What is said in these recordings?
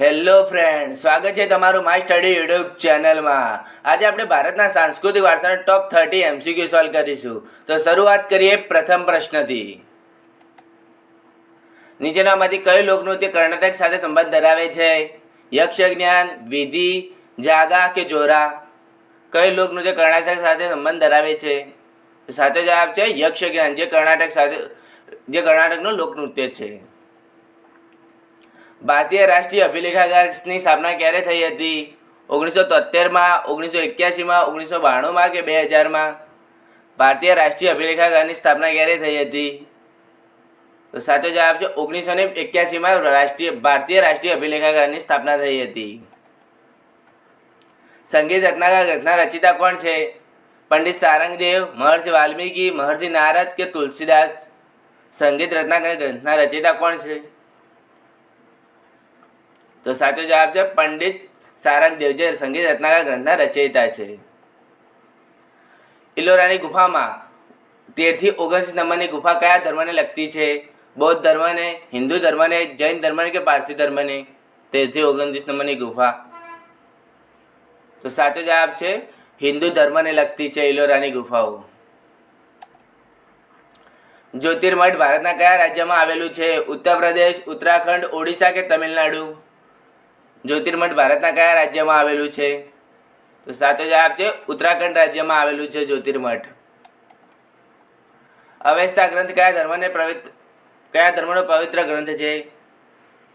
Hello friend, સ્વાગત છે તમારું માય સ્ટડી યુટ્યુબ ચેનલમાં. આજે આપણે ભારતના સાંસ્કૃતિક વારસાના ટોપ થર્ટી એમસીક્યુ સોલ્વ કરીશું. તો શરૂઆત કરીએ પ્રથમ પ્રશ્નથી. નીચેનામાંથી કયું લોકનૃત્ય કર્ણાટક સાથે સંબંધ ધરાવે છે? યક્ષજ્ઞાન વિધિ, જાગા કે જોરા? કયું લોકનૃત્ય કર્ણાટક સાથે સંબંધ ધરાવે છે? સાચો જવાબ છે યક્ષજ્ઞાન જે કર્ણાટક સાથે જે કર્ણાટકનું લોકનૃત્ય છે. ભારતીય રાષ્ટ્રીય અભિલેખાગારની સ્થાપના ક્યારે થઈ હતી? ઓગણીસો તોતેરમાં ઓગણીસો એક્યાસીમાં, ઓગણીસો બાણુંમાં કે બે હજારમાં? ભારતીય રાષ્ટ્રીય અભિલેખાગારની સ્થાપના ક્યારે થઈ હતી? તો સાચો જવાબ છે ઓગણીસો ને એક્યાસીમાં રાષ્ટ્રીય, ભારતીય રાષ્ટ્રીય અભિલેખાગારની સ્થાપના થઈ હતી. સંગીત રત્નાકર ગ્રંથના રચિતા કોણ છે? પંડિત સારંગદેવ, મહર્ષિ વાલ્મીકી, મહર્ષિ નારદ કે તુલસીદાસ? સંગીત રત્નાકર ગ્રંથના રચિતા કોણ છે? તો સાચો જવાબ છે પંડિત સારંગદેવ જે સંગીત રત્નાકર ગ્રંથના રચયિતા છે. ઇલોરાની ગુફામાં તેરથી ઓગણસી નંબરની ગુફા કયા ધર્મને લગતી છે? બૌદ્ધ ધર્મને, હિન્દુ ધર્મને, જૈન ધર્મને કે પારસી ધર્મને? તેરથી ઓગણત્રીસ નંબરની ગુફા. તો સાચો જવાબ છે હિન્દુ ધર્મને લગતી છે ઇલોરાની ગુફાઓ. જ્યોતિર્મઠ ભારતના કયા રાજ્યમાં આવેલું છે? ઉત્તર પ્રદેશ ઉત્તરાખંડ, ઓડિશા કે તમિલનાડુ? જ્યોતિર્મઠ ભારતના કયા રાજ્યમાં આવેલું છે? તો સાચો જવાબ છે ઉત્તરાખંડ રાજ્યમાં આવેલું છે જ્યોતિર્મઠ અવેસ્તા ગ્રંથ કયા ધર્મને પવિત્ર કયા ધર્મનો પવિત્ર ગ્રંથ છે?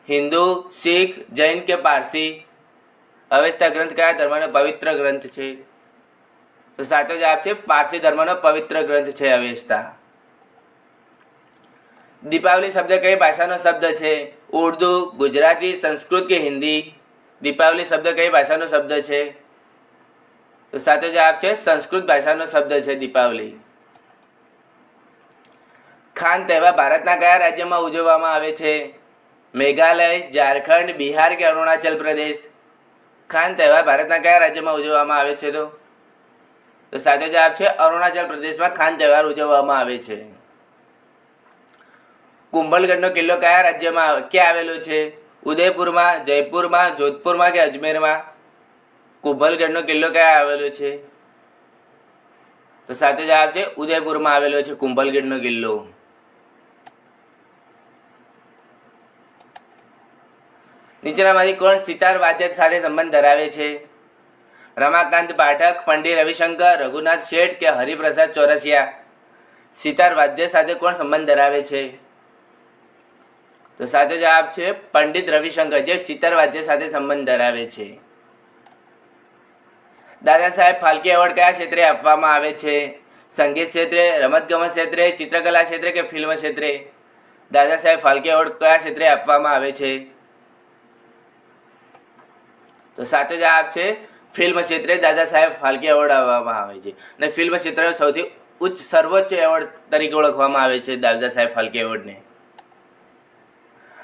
હિન્દુ, શીખ, જૈન કે પારસી? અવેસ્તા ગ્રંથ કયા ધર્મનો પવિત્ર ગ્રંથ છે? તો સાચો જવાબ છે પારસી ધર્મનો પવિત્ર ગ્રંથ છે અવેસ્તા દીપાવલી શબ્દ કઈ ભાષાનો શબ્દ છે? ઉર્દુ, ગુજરાતી, સંસ્કૃત કે હિન્દી? દીપાવલી શબ્દ કઈ ભાષાનો શબ્દ છે? તો સાચો જવાબ છે સંસ્કૃત ભાષાનો શબ્દ છે દીપાવલી. ખાન તહેવાર ભારતના કયા રાજ્યમાં ઉજવવામાં આવે છે? મેઘાલય, ઝારખંડ, બિહાર કે અરુણાચલ પ્રદેશ? ખાન તહેવાર ભારતના કયા રાજ્યમાં ઉજવવામાં આવે છે તો? સાચો જવાબ છે અરુણાચલ પ્રદેશમાં ખાન તહેવાર ઉજવવામાં આવે છે. કુંભલગઢનો કિલ્લો કયા રાજ્યમાં ક્યાં આવેલો છે? ઉદયપુરમાં, જયપુરમાં, જોધપુરમાં કે અજમેરમાં? કુંભલગઢનો કિલ્લો ક્યાં આવેલો છે? તો સાચો જવાબ છે ઉદયપુરમાં આવેલો છે કુંભલગઢનો કિલ્લો. નીચેનામાંથી કોણ સિતાર વાદ્ય સાથે સંબંધ ધરાવે છે? રમાકાંત પાઠક, પંડિત રવિશંકર, રઘુનાથ શેઠ કે હરિપ્રસાદ ચોરસિયા? સિતાર વાદ્ય સાથે કોણ સંબંધ ધરાવે છે? તો સાચો જવાબ છે પંડિત રવિશંકર, જે સિતાર વાદ્ય સાથે સંબંધ ધરાવે છે. દાદા સાહેબ, ફાલ્કે એવોર્ડ કયા ક્ષેત્રે આપવામાં આવે છે? સંગીત ક્ષેત્રે, રમતગમત ક્ષેત્રે, ચિત્રકલા ક્ષેત્રે કે ફિલ્મ ક્ષેત્રે? દાદા સાહેબ, ફાલ્કે એવોર્ડ કયા ક્ષેત્રે આપવામાં આવે છે? તો સાચો જવાબ છે ફિલ્મ ક્ષેત્રે દાદા સાહેબ, ફાલ્કે એવોર્ડ આપવામાં આવે છે. અને ફિલ્મ ક્ષેત્રે સૌથી ઉચ્ચ, સર્વોચ્ચ એવોર્ડ તરીકે ઓળખવામાં આવે છે દાદા સાહેબ, ફાલ્કે એવોર્ડને.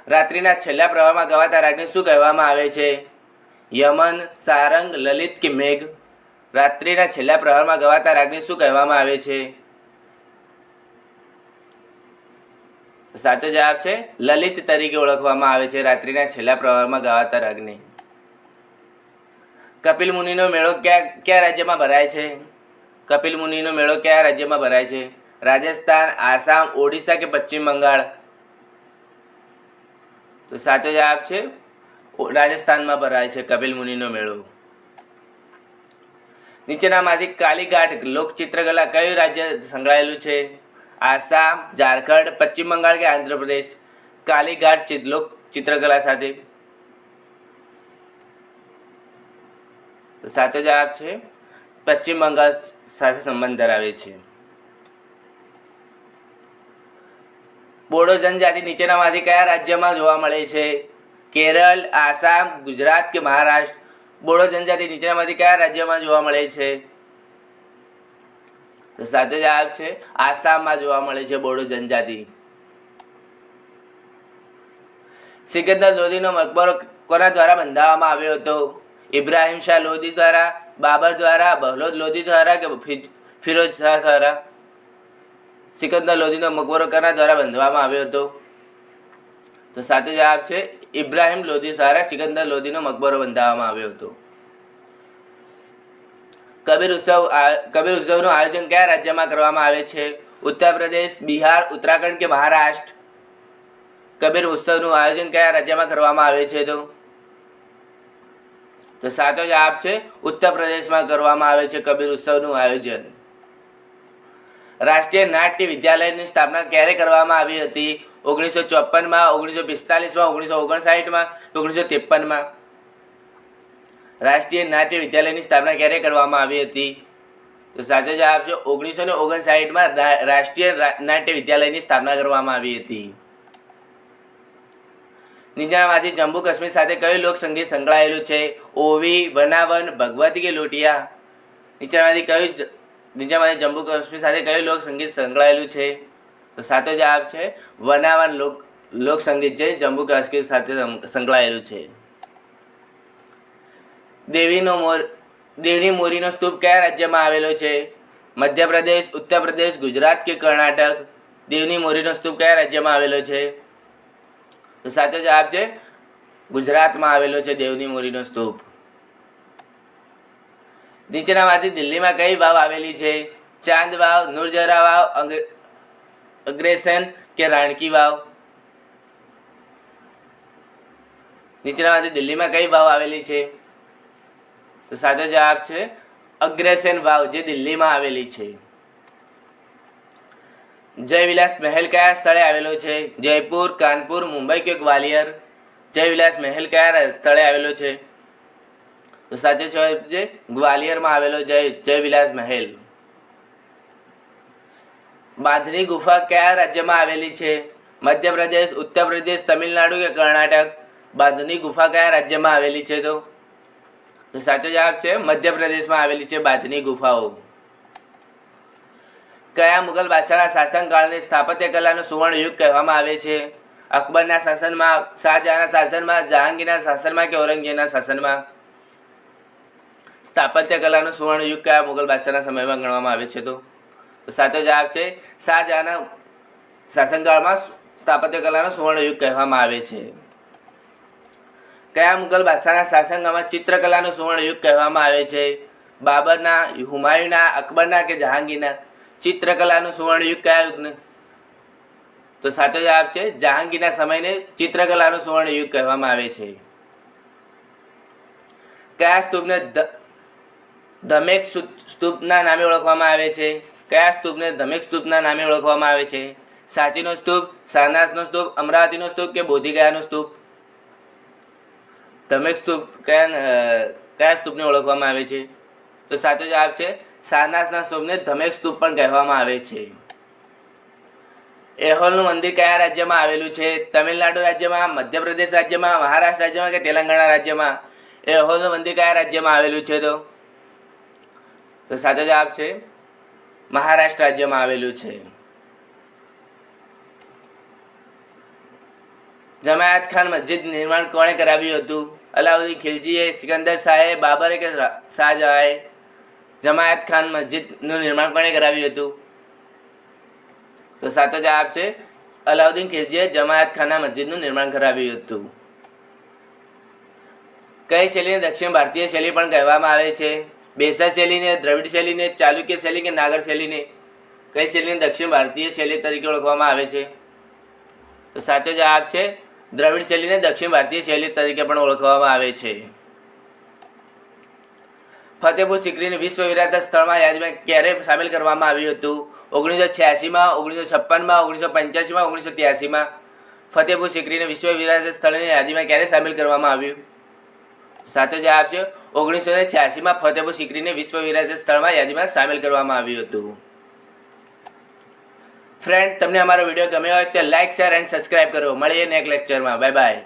રાત્રિના છેલ્લા પ્રવાહમાં ગવાતા રાગને શું કહેવામાં આવે છે? યમન, સારંગ, લલિત કે મેઘ? રાત્રિના છેલ્લા પ્રહરમાં ગવાતા રાગને શું કહેવામાં આવે છે? સાચો જવાબ છે, લલિત તરીકે ઓળખવામાં આવે છે રાત્રિના છેલ્લા પ્રહરમાં ગવાતા રાગને. કપિલ મુનિનો મેળો ક્યાં, કયા રાજ્યમાં ભરાય છે? કપિલ મુનિનો મેળો કયા રાજ્યમાં ભરાય છે? રાજસ્થાન, આસામ, ઓડિશા કે પશ્ચિમ બંગાળ? તો સાચો જવાબ છે, રાજસ્થાનમાં ભરાય છે કપિલ મુનિનો મેળો. નીચેનામાંથી કાલીઘાટ લોકચિત્રકલા કયું રાજ્ય સંકળાયેલું છે? આસામ, ઝારખંડ, પશ્ચિમ બંગાળ કે આંધ્રપ્રદેશ? કાલીઘાટ લોક ચિત્રકલા સાથે. તો સાચો જવાબ છે, પશ્ચિમ બંગાળ સાથે સંબંધ ધરાવે છે. બોડો જનજાતિ નીચેનામાંથી કયા રાજ્યમાં જોવા મળે છે? કેરળ, આસામ, ગુજરાત કે મહારાષ્ટ્ર? બોડો જનજાતિ નીચેનામાંથી કયા રાજ્યમાં જોવા મળે છે? તો સાચો જવાબ છે આસામમાં જોવા મળે છે બોડો જનજાતિ. સિકંદર લોધીનો મકબરો કોના દ્વારા બંધાવવામાં આવ્યો હતો? ઇબ્રાહિમ શાહ લોધી દ્વારા, બાબર દ્વારા, બહલોદ લોધી દ્વારા કે ફિરોજ શાહ દ્વારા? સિકંદર લોધીનો મકબરો કોના દ્વારા બંધવામાં આવ્યો હતો? તો સાચો જવાબ છે, ઇબ્રાહિમ લોધી દ્વારા સિકંદર લોધીનો મકબરો બંધાવવામાં આવ્યો હતો. કબીર ઉત્સવ કબીર ઉત્સવનું આયોજન કયા રાજ્યમાં કરવામાં આવે છે? ઉત્તર પ્રદેશ બિહાર, ઉત્તરાખંડ કે મહારાષ્ટ્ર? કબીર ઉત્સવનું આયોજન કયા રાજ્યમાં કરવામાં આવે છે તો? તો સાચો જવાબ છે ઉત્તર પ્રદેશમાં કરવામાં આવે છે કબીર ઉત્સવનું આયોજન. રાષ્ટ્રીય નાટ્ય વિદ્યાલયની સ્થાપના ક્યારે કરવામાં આવી હતી? ઓગણીસો ચોપનમાં ઓગણીસો પિસ્તાલીસમાં, ઓગણીસો ઓગણસાઠમાં, ઓગણીસો ત્રેપનમાં? રાષ્ટ્રીય નાટ્ય વિદ્યાલયની સ્થાપના ક્યારે કરવામાં આવી હતી? તો સાચો જવાબ છે ઓગણીસો ને ઓગણસાઠમાં રાષ્ટ્રીય નાટ્ય વિદ્યાલયની સ્થાપના કરવામાં આવી હતી. નીચાણમાંથી જમ્મુ કાશ્મીર સાથે કયું લોકસંગીત સંકળાયેલું છે? ઓવી વનાવન ભગવતી કે લોટિયા? નીચેનામાંથી કયું નીચેનામાંથી જમ્મુ કાશ્મીર સાથે કયું લોકસંગીત સંકળાયેલું છે? તો સાચો જવાબ છે વનાવન લોક, લોકસંગીત જે જમ્મુ કાશ્મીર સાથે સંકળાયેલું છે. દેવીનો મોર, દેવની મોરીનો સ્તૂપ કયા રાજ્યમાં આવેલો છે? મધ્યપ્રદેશ ઉત્તર પ્રદેશ ગુજરાત કે કર્ણાટક? દેવની મોરીનો સ્તૂપ કયા રાજ્યમાં આવેલો છે? તો સાચો જવાબ છે ગુજરાતમાં આવેલો છે દેવની મોરીનો સ્તૂપ. નીચેનામાંથી દિલ્હીમાં કઈ વાવ આવેલી છે? ચાંદ વાવ, નૂરજરા વાવ, અંગ- અગ્રેસન કે રાણકી વાવ? નીચેનામાંથી દિલ્હીમાં કઈ વાવ આવેલી છે? તો સાચો જવાબ છે અગ્રેસન વાવ જે દિલ્હીમાં આવેલી છે. જયવિલાસ મહેલ કયા સ્થળે આવેલો છે? જયપુર, કાનપુર, મુંબઈ કે ગ્વાલિયર? જયવિલાસ મહેલ કયા સ્થળે આવેલો છે? તો સાચો જવાબ છે, ગ્વાલિયરમાં આવેલો જય, જયવિલાસ મહેલ. બાંધની ગુફા કયા રાજ્યમાં આવેલી છે? મધ્યપ્રદેશ ઉત્તર પ્રદેશ તમિલનાડુ કે કર્ણાટક? બાંધની ગુફા કયા રાજ્યમાં આવેલી છે તો? સાચો જવાબ છે, મધ્યપ્રદેશમાં આવેલી છે બાંધની ગુફાઓ. કયા મુગલ બાદશાહના શાસનકાળને સ્થાપત્ય કલાનો સુવર્ણ યુગ કહેવામાં આવે છે? અકબરના શાસનમાં, શાહજહાંના શાસનમાં, જહાંગીરના શાસનમાં કે ઔરંગઝેબના શાસનમાં? સ્થાપત્ય કલાનો સુવર્ણ યુગ કયા મુગલ બાદશાહના સમયમાં ગણવામાં આવે છે તો? સાચો જવાબ છે શાહજહાના શાસનકાળમાં સ્થાપત્ય કલાનો સુવર્ણ યુગ કહેવામાં આવે છે. કયા મુગલ બાદશાહના શાસનકાળમાં ચિત્રકલાનો સુવર્ણ યુગ કહેવામાં આવે છે? બાબરના, હુમાયુના, અકબરના કે જહાંગીરના? ચિત્રકલાનું સુવર્ણ યુગ કયા યુગને? તો સાચો જવાબ છે જહાંગીરના સમયને ચિત્રકલાનું સુવર્ણ યુગ કહેવામાં આવે છે. કયા સ્તૂપને ધમેક સ્તુ- સ્તૂપના નામે ઓળખવામાં આવે છે. કયા સ્તૂપને ધમેક સ્તૂપના નામે ઓળખવામાં આવે છે? સાચીનો સ્તૂપ, સારનાથનો સ્તૂપ, અમરાવતીનો સ્તૂપ કે બોધિગયાનો સ્તૂપ? ધમેક સ્તૂપ કયા કયા સ્તૂપને ઓળખવામાં આવે છે? તો સાચો જવાબ છે, સારનાથના સ્તૂપને ધમેક સ્તૂપ પણ કહેવામાં આવે છે. એહોલનું મંદિર કયા રાજ્યમાં આવેલું છે? તમિલનાડુ રાજ્યમાં, મધ્યપ્રદેશ રાજ્યમાં, મહારાષ્ટ્ર રાજ્યમાં કે તેલંગાણા રાજ્યમાં? એહોલનું મંદિર કયા રાજ્યમાં આવેલું છે તો? તો સાચો જવાબ છે, મહારાષ્ટ્ર રાજ્યમાં આવેલું છે. જમાયત ખાન મસ્જિદ નિર્માણ કોણે કરાવ્યું હતું? અલાઉદ્દીન ખિલજીએ, સિકંદર શાહે, બાબરે કે શાહજહાએ જમાયત ખાન મસ્જિદનું નિર્માણ કોણે કરાવ્યું હતું? તો સાચો જવાબ છે, અલાઉદ્દીન ખિલજીએ જમાયત ખાના મસ્જિદનું નિર્માણ કરાવ્યું હતું. કઈ શૈલીને દક્ષિણ ભારતીય શૈલી પણ કહેવામાં આવે છે? બેસા શૈલીને, દ્રવિડ શૈલીને, ચાલુક્ય શૈલી કે નાગર શૈલીને? કઈ શૈલીને? દક્ષિણ ભારતીય શૈલી તરીકે ઓળખવામાં આવે છે? તો સાચો જવાબ છે, દ્રવિડ શૈલીને દક્ષિણ ભારતીય શૈલી તરીકે પણ ઓળખવામાં આવે છે. ફતેહપુર સિકરીને વિશ્વ વિરાત સ્થળમાં યાદીમાં ક્યારે સામેલ કરવામાં આવ્યું હતું? ઓગણીસો છ્યાસીમાં, ઓગણીસો છપ્પનમાં, ઓગણીસો પંચ્યાસીમાં, ઓગણીસો ત્યાસીમાં? ફતેહપુર સિકરીને વિશ્વ વિરાસત સ્થળની યાદીમાં ક્યારે સામેલ કરવામાં આવ્યું? સાચો જવાબ છે. ઓગણીસો ને છ્યાસીમાં ફતેહપુર સિકરીને વિશ્વ વિરાસત સ્થળમાં યાદીમાં સામેલ કરવામાં આવ્યું હતું. ફ્રેન્ડ તમને અમારો વીડિયો ગમ્યો હોય તો લાઇક શેર એન્ડ સબસ્ક્રાઇબ કરો. મળીએ નેક્સ્ટ લેક્ચરમાં બાય બાય